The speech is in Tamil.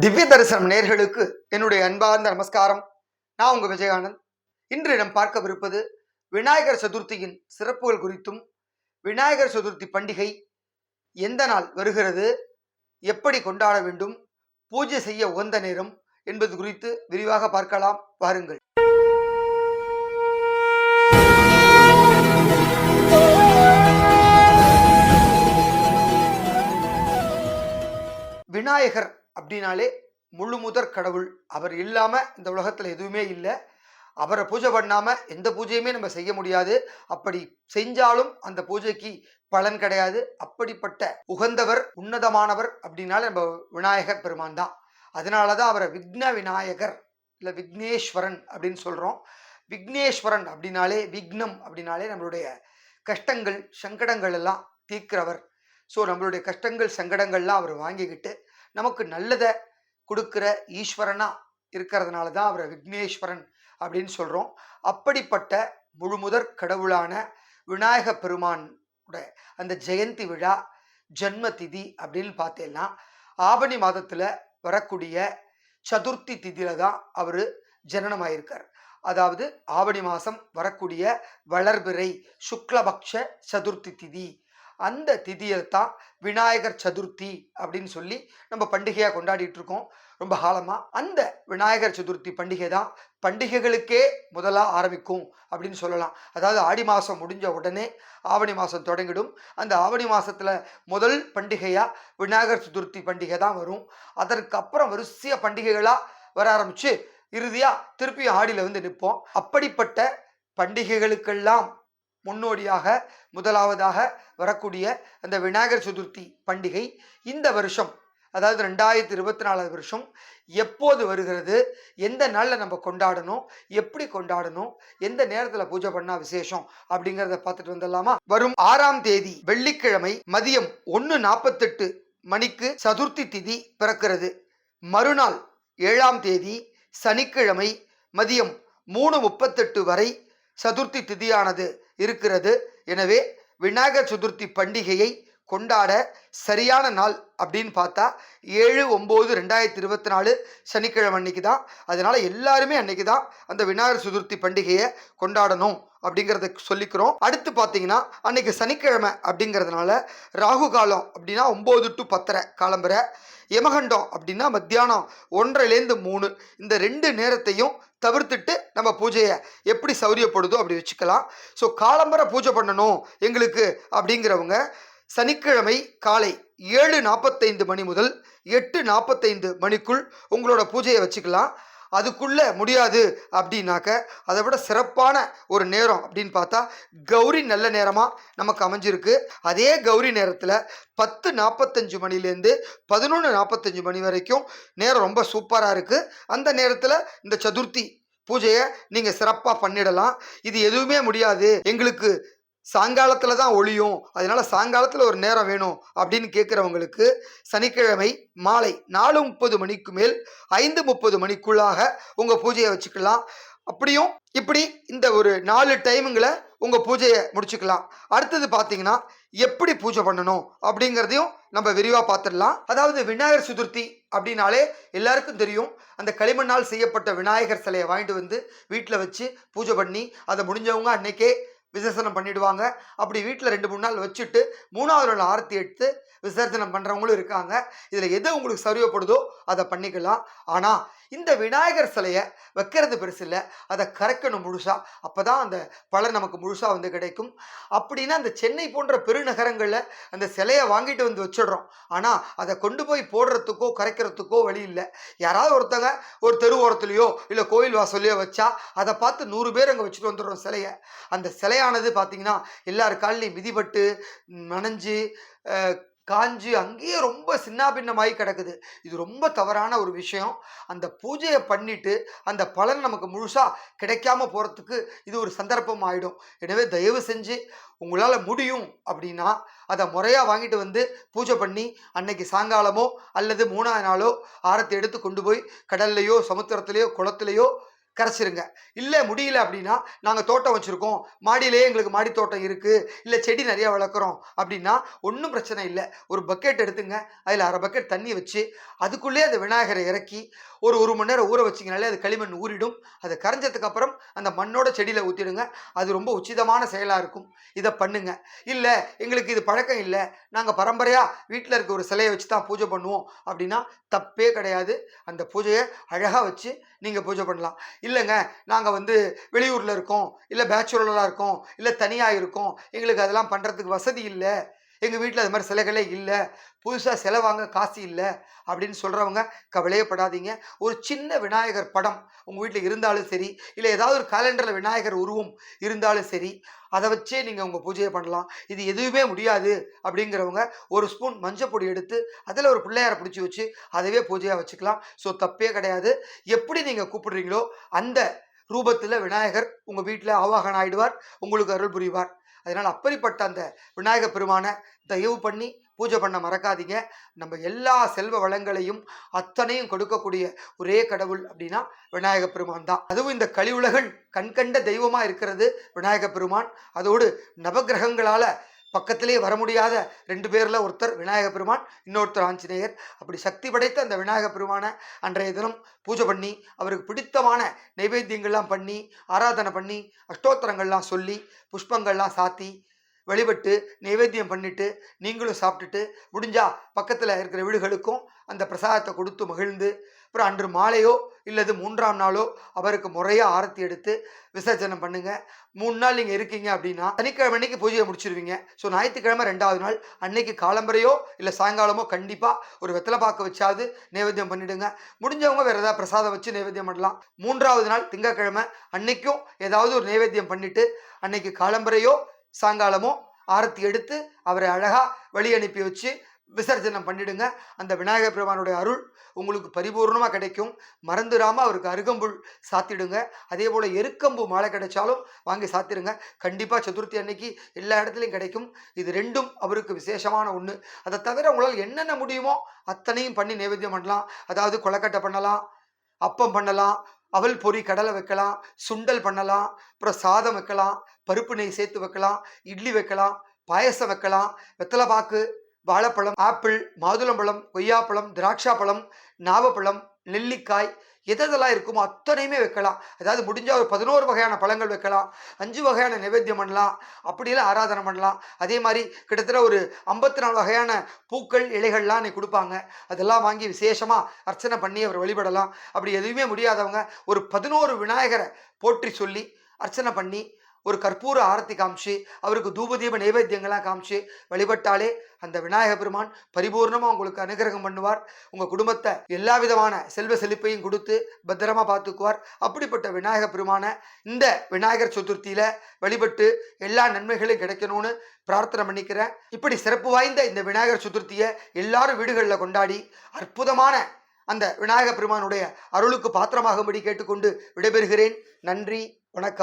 திவ்ய தரிசனம் நேர்களுக்கு என்னுடைய அன்பார்ந்த நமஸ்காரம். நான் உங்க விஜயானந்த். இன்று நாம் பார்க்கவிருப்பது விநாயகர் சதுர்த்தியின் சிறப்புகள் குறித்தும் விநாயகர் சதுர்த்தி பண்டிகை எந்த நாள் வருகிறது எப்படி கொண்டாட வேண்டும் பூஜை செய்ய உகந்த நேரம் என்பது குறித்து விரிவாக பார்க்கலாம். வாருங்கள். விநாயகர் அப்படின்னாலே முழு முதற் கடவுள். அவர் இல்லாமல் இந்த உலகத்தில் எதுவுமே இல்லை. அவரை பூஜை பண்ணாமல் எந்த பூஜையுமே நம்ம செய்ய முடியாது. அப்படி செஞ்சாலும் அந்த பூஜைக்கு பலன் கிடையாது. அப்படிப்பட்ட உகந்தவர் உன்னதமானவர் அப்படின்னாலே நம்ம விநாயகர் பெருமான் தான். அதனால தான் அவரை விக்ன விநாயகர் இல்லை விக்னேஸ்வரன் அப்படின்னு சொல்கிறோம் விக்னேஸ்வரன் அப்படின்னாலே விக்னம் அப்படின்னாலே நம்மளுடைய கஷ்டங்கள் சங்கடங்கள் எல்லாம் தீர்க்கிறவர். ஸோ நம்மளுடைய கஷ்டங்கள் சங்கடங்கள்லாம் அவர் வாங்கிக்கிட்டு நமக்கு நல்லதை கொடுக்குற ஈஸ்வரனா இருக்கிறதுனால தான் அவரை விக்னேஸ்வரன் அப்படின்னு சொல்கிறோம் அப்படிப்பட்ட முழுமுதற் கடவுளான விநாயக பெருமானோட அந்த ஜெயந்தி விழா ஜன்ம திதி அப்படின்னு பார்த்தேன்னா ஆவணி மாதத்தில் வரக்கூடிய சதுர்த்தி திதியில தான் அவர் ஜனனமாயிருக்கார். அதாவது ஆவணி மாதம் வரக்கூடிய வளர்பிறை சுக்லபக்ஷ சதுர்த்தி திதி அந்த திதியை தான் விநாயகர் சதுர்த்தி அப்படின்னு சொல்லி நம்ம பண்டிகையாக கொண்டாடிட்டு இருக்கோம் ரொம்ப காலமாக அந்த விநாயகர் சதுர்த்தி பண்டிகை தான் பண்டிகைகளுக்கே முதலாக ஆரம்பிக்கும் அப்படின்னு சொல்லலாம். அதாவது ஆடி மாதம் முடிஞ்ச உடனே ஆவணி மாதம் தொடங்கிடும். அந்த ஆவணி மாதத்தில் முதல் பண்டிகையாக விநாயகர் சதுர்த்தி பண்டிகை தான் வரும். அதற்கு அப்புறம் வரிசைய பண்டிகைகளாக வர ஆரம்பித்து இறுதியாக திருப்பியும் ஆடியில் வந்து நிற்போம். அப்படிப்பட்ட பண்டிகைகளுக்கெல்லாம் முன்னோடியாக முதலாவதாக வரக்கூடிய அந்த விநாயகர் சதுர்த்தி பண்டிகை இந்த வருஷம் அதாவது ரெண்டாயிரத்தி இருபத்தி நாலாவது வருஷம் எப்போது வருகிறது எந்த நாளில் நம்ம கொண்டாடணும் எப்படி கொண்டாடணும் எந்த நேரத்தில் பூஜை பண்ணால் விசேஷம் அப்படிங்கிறத பார்த்துட்டு வந்துடலாமா? வரும் ஆறாம் தேதி வெள்ளிக்கிழமை மதியம் ஒன்று நாற்பத்தெட்டு மணிக்கு சதுர்த்தி திதி பிறக்கிறது. மறுநாள் ஏழாம் தேதி சனிக்கிழமை மதியம் மூணு முப்பத்தெட்டு வரை சதுர்த்தி திதியானது. இருக்கிறது. எனவே விநாயகர் சதுர்த்தி பண்டிகையை கொண்டாட சரியான நாள் அப்படின்னு பார்த்தா ஏழு ஒம்பது ரெண்டாயிரத்தி இருபத்தி நாலு சனிக்கிழமை அன்னைக்கு தான். அதனால் எல்லாருமே அன்னைக்கு தான் அந்த விநாயகர் சதுர்த்தி பண்டிகையை கொண்டாடணும் அப்படிங்கிறத சொல்லிக்கிறோம். அடுத்து பார்த்தீங்கன்னா அன்னைக்கு சனிக்கிழமை அப்படிங்கிறதுனால ராகு காலம் அப்படின்னா ஒம்பது டு பத்தரை காலம்பரை யமகண்டம் அப்படின்னா மத்தியானம் ஒன்றரைலேருந்து மூணு. இந்த ரெண்டு நேரத்தையும் தவிர்த்துட்டு நம்ம பூஜையை எப்படி சௌரியப்படுதோ அப்படி வச்சுக்கலாம். ஸோ காலம்பரை பூஜை பண்ணணும் எங்களுக்கு அப்படிங்கிறவங்க சனிக்கிழமை காலை ஏழு நாற்பத்தைந்து மணி முதல் எட்டு நாற்பத்தைந்து மணிக்குள் உங்களோட பூஜையை வச்சுக்கலாம். அதுக்குள்ளே முடியாது அப்படின்னாக்க அதை விட சிறப்பான ஒரு நேரம் அப்படின்னு பார்த்தா கௌரி நல்ல நேரமாக நமக்கு அமைஞ்சிருக்கு. அதே கௌரி நேரத்தில் பத்து நாற்பத்தஞ்சு மணிலேருந்து பதினொன்று நாற்பத்தஞ்சு மணி வரைக்கும் நேரம் ரொம்ப சூப்பராக இருக்குது அந்த நேரத்தில் இந்த சதுர்த்தி பூஜையை நீங்கள் சிறப்பாக பண்ணிடலாம். இது எதுவுமே முடியாது. எங்களுக்கு சாயங்காலத்தில் தான் ஒளியும். அதனால சாயங்காலத்தில் ஒரு நேரம் வேணும் அப்படின்னு கேட்குறவங்களுக்கு சனிக்கிழமை மாலை நாலு முப்பது மணிக்கு மேல் ஐந்து முப்பது மணிக்குள்ளாக உங்கள் பூஜையை வச்சுக்கலாம். அப்படியும் இப்படி இந்த ஒரு நாலு டைமுங்களை உங்கள் பூஜையை முடிச்சுக்கலாம். அடுத்தது பார்த்தீங்கன்னா எப்படி பூஜை பண்ணணும் அப்படிங்கிறதையும் நம்ம விரிவாக பார்த்துடலாம் அதாவது விநாயகர் சதுர்த்தி அப்படின்னாலே எல்லாருக்கும் தெரியும். அந்த களிமண்ணால் செய்யப்பட்ட விநாயகர் சிலையை வாங்கிட்டு வந்து வீட்டில் வச்சு பூஜை பண்ணி அதை முடிஞ்சவங்க அன்னைக்கே விசர்ஜனம் பண்ணிடுவாங்க. அப்படி வீட்டில் ரெண்டு மூணு நாள் வச்சுட்டு மூணாவது நாள் ஆரத்தி எடுத்து விசர்ஜனம் பண்ணுறவங்களும் இருக்காங்க. இதில் எது உங்களுக்கு சரியப்படுதோ அதை பண்ணிக்கலாம். ஆனால் இந்த விநாயகர் சிலையை வைக்கிறது பெருசு இல்லை. அதை கரைக்கணும் முழுசாக அப்போ தான் அந்த பலன் நமக்கு முழுசாக வந்து கிடைக்கும். அப்படின்னா அந்த சென்னை போன்ற பெருநகரங்களில் அந்த சிலையை வாங்கிட்டு வந்து வச்சிடுறோம். ஆனால் அதை கொண்டு போய் போடுறதுக்கோ கரைக்கிறதுக்கோ வழி இல்லை. யாராவது ஒருத்தங்க ஒரு தெரு ஓரத்துலையோ இல்லை கோயில் வாசல்லையோ வச்சா அதை பார்த்து நூறு பேர் அங்கே வச்சுட்டு வந்துடுறோம் சிலையை. அந்த சிலையை மலையானது பார்த்தீங்கன்னா எல்லார் கால்லையும் மிதிபட்டு நனைஞ்சு அஹ், காஞ்சு அங்கேயே ரொம்ப சின்னாபின்னமாகி கிடக்குது. இது ரொம்ப தவறான ஒரு விஷயம். அந்த பூஜையை பண்ணிட்டு அந்த பலன் நமக்கு முழுசாக கிடைக்காம போகிறதுக்கு இது ஒரு சந்தர்ப்பம் ஆகிடும் எனவே தயவு செஞ்சு உங்களால் முடியும் அப்படின்னா அதை முறையாக வாங்கிட்டு வந்து பூஜை பண்ணி அன்னைக்கு சாயங்காலமோ அல்லது மூணாவது நாளோ ஆரத்தை எடுத்து கொண்டு போய் கடல்லையோ சமுத்திரத்திலையோ குளத்துலையோ கரைச்சிருங்க. இல்லை முடியல அப்படின்னா நாங்கள் தோட்டம் வச்சுருக்கோம். மாடியிலேயே எங்களுக்கு மாடி தோட்டம் இருக்குது இல்லை செடி நிறையா வளர்க்குறோம் அப்படின்னா ஒன்றும் பிரச்சனை இல்லை. ஒரு பக்கெட் எடுத்துங்க. அதில் அரை பக்கெட் தண்ணி வச்சு அதுக்குள்ளேயே அந்த விநாயகரை இறக்கி ஒரு ஒரு மணி நேரம் ஊற வச்சிங்கனாலே அது களிமண் ஊறிடும். அது கரைஞ்சதுக்கு அப்புறம் அந்த மண்ணோட செடியில் ஊற்றிடுங்க அது ரொம்ப உச்சிதமான செயலாக இருக்கும். இதை பண்ணுங்க. இல்லை எங்களுக்கு இது பழக்கம் இல்லை. நாங்கள் பரம்பரையாக வீட்டில் இருக்க ஒரு சிலையை வச்சு தான் பூஜை பண்ணுவோம் அப்படின்னா தப்பே கிடையாது. அந்த பூஜையை அழகாக வச்சு நீங்கள் பூஜை பண்ணலாம். இல்லைங்க. நாங்கள் வந்து வெளியூரில் இருக்கோம். இல்லை பேச்சுலராக இருக்கோம். இல்லை தனியாக இருக்கோம். எங்களுக்கு அதெல்லாம் பண்ணுறதுக்கு வசதி இல்லை. எங்கள் வீட்டில் அது மாதிரி சிலைகளே இல்லை. புதுசாக சிலை வாங்க காசு இல்லை. அப்படின்னு சொல்கிறவங்க கவலையப்படாதீங்க ஒரு சின்ன விநாயகர் படம் உங்கள் வீட்டில் இருந்தாலும் சரி இல்லை ஏதாவது ஒரு கேலண்டரில் விநாயகர் உருவம் இருந்தாலும் சரி அதை வச்சே நீங்கள் உங்கள் பூஜையை பண்ணலாம். இது எதுவுமே முடியாது அப்படிங்கிறவங்க ஒரு ஸ்பூன் மஞ்சள் பொடி எடுத்து அதில் ஒரு பிள்ளையாரை பிடிச்சி வச்சு அதவே பூஜையாக வச்சுக்கலாம். ஸோ தப்பே கிடையாது. எப்படி நீங்கள் கூப்பிடுறீங்களோ அந்த ரூபத்தில் விநாயகர் உங்கள் வீட்டில் ஆவாகனம் ஆயிடுவார் உங்களுக்கு அருள் புரிவார். அதனால் அப்படிப்பட்ட அந்த விநாயக பெருமானை தயவு பண்ணி பூஜை பண்ண மறக்காதீங்க. நம்ம எல்லா செல்வ வளங்களையும் அத்தனையும் கொடுக்கக்கூடிய ஒரே கடவுள் அப்படின்னா விநாயக பெருமான் தான். அதுவும் இந்த கலியுலகன் கண்கண்ட தெய்வமாக இருக்கிறது விநாயக பெருமான். அதோடு நவகிரகங்களால் பக்கத்திலே வர முடியாத ரெண்டு பேரில் ஒருத்தர் விநாயக பெருமான் இன்னொருத்தர் ஆஞ்சநேயர். அப்படி சக்தி படைத்த அந்த விநாயக பெருமானை அன்றைய தினம் பூஜை பண்ணி அவருக்கு பிடித்தமான நைவேத்தியங்கள்லாம் பண்ணி ஆராதனை பண்ணி அஷ்டோத்தரங்கள்லாம் சொல்லி புஷ்பங்கள்லாம் சாத்தி வழிபட்டு நைவேத்தியம் பண்ணிட்டு நீங்களும் சாப்பிட்டுட்டு முடிஞ்சா பக்கத்தில் இருக்கிற வீடுகளுக்கும் அந்த பிரசாதத்தை கொடுத்து மகிழ்ந்து அப்புறம் அன்று மாலையோ இல்லது மூன்றாம் நாளோ அவருக்கு முறையாக ஆரத்தி எடுத்து விசர்ஜனம் பண்ணுங்க. மூணு நாள் நீங்கள் இருக்கீங்க அப்படின்னா சனிக்கிழமை அன்னைக்கு பூஜையை முடிச்சிருவீங்க. ஸோ ஞாயிற்றுக்கிழமை ரெண்டாவது நாள் அன்னைக்கு காலம்பரையோ இல்லை சாயங்காலமோ கண்டிப்பாக ஒரு வெத்தலை பாக்கு வச்சாவது நைவேத்தியம் பண்ணிடுங்க. முடிஞ்சவங்க வேறு ஏதாவது பிரசாதம் வச்சு நைவேத்தியம் பண்ணலாம். மூன்றாவது நாள் திங்கக்கிழமை அன்னைக்கும் ஏதாவது ஒரு நைவேத்தியம் பண்ணிட்டு அன்னைக்கு காலம்பரையோ சாயங்காலமோ ஆரத்தி எடுத்து அவரை அழகாக வழி அனுப்பி வச்சு விசர்ஜனம் பண்ணிடுங்க. அந்த விநாயகர் பெருமானுடைய அருள் உங்களுக்கு பரிபூர்ணமாக கிடைக்கும். மறந்துடாமல் அவருக்கு அருகம்புல் சாத்திடுங்க. அதே போல் எருக்கம்பு மாலை கிடைச்சாலும் வாங்கி சாத்திடுங்க. கண்டிப்பாக சதுர்த்தி அன்னைக்கு எல்லா இடத்துலையும் கிடைக்கும். இது ரெண்டும் அவருக்கு விசேஷமான ஒன்று அதை தவிர உங்களால் என்னென்ன முடியுமோ அத்தனையும் பண்ணி நைவேத்தியம் பண்ணலாம். அதாவது கொலக்கட்டை பண்ணலாம் அப்பம் பண்ணலாம் அவல் பொரி கடலை வைக்கலாம் சுண்டல் பண்ணலாம் அப்புறம் சாதம் வைக்கலாம் பருப்பு நெய் சேர்த்து வைக்கலாம் இட்லி வைக்கலாம் பாயசம் வைக்கலாம் வெத்தலை பாக்கு வாழைப்பழம் ஆப்பிள் மாதுளம்பழம் கொய்யாப்பழம் திராட்சாப்பழம் நாவப்பழம் நெல்லிக்காய் எதெல்லாம் இருக்குமோ அத்தனையுமே வைக்கலாம். அதாவது முடிஞ்சால் ஒரு பதினோரு வகையான பழங்கள் வைக்கலாம். அஞ்சு வகையான நைவேத்தியம் பண்ணலாம். அப்படிலாம் ஆராதனை பண்ணலாம். அதே மாதிரி கிட்டத்தட்ட ஒரு ஐம்பத்தி நாலு வகையான பூக்கள் இலைகள்லாம் நீ கொடுப்பாங்க. அதெல்லாம் வாங்கி விசேஷமாக அர்ச்சனை பண்ணி அவர் வழிபடலாம். அப்படி எதுவுமே முடியாதவங்க ஒரு பதினோரு விநாயகரை போற்றி சொல்லி அர்ச்சனை பண்ணி ஒரு கற்பூர ஆரத்தி காமிச்சு அவருக்கு தூபதீப நைவேத்தியங்கள்லாம் காமிச்சு வழிபட்டாலே அந்த விநாயக பெருமான் பரிபூர்ணமாக உங்களுக்கு அனுகிரகம் பண்ணுவார். உங்கள் குடும்பத்தை எல்லா விதமான செல்வ செழிப்பையும் கொடுத்து பத்திரமா பார்த்துக்குவார். அப்படிப்பட்ட விநாயக பெருமான இந்த விநாயகர் சதுர்த்தியில் வழிபட்டு எல்லா நன்மைகளும் கிடைக்கணும்னு பிரார்த்தனை பண்ணிக்கிறேன். இப்படி சிறப்பு வாய்ந்த இந்த விநாயகர் சதுர்த்தியை எல்லாரும் வீடுகளில் கொண்டாடி அற்புதமான அந்த விநாயக பெருமானுடைய அருளுக்கு பாத்திரமாகும்படி கேட்டுக்கொண்டு விடைபெறுகிறேன். நன்றி வணக்கம்.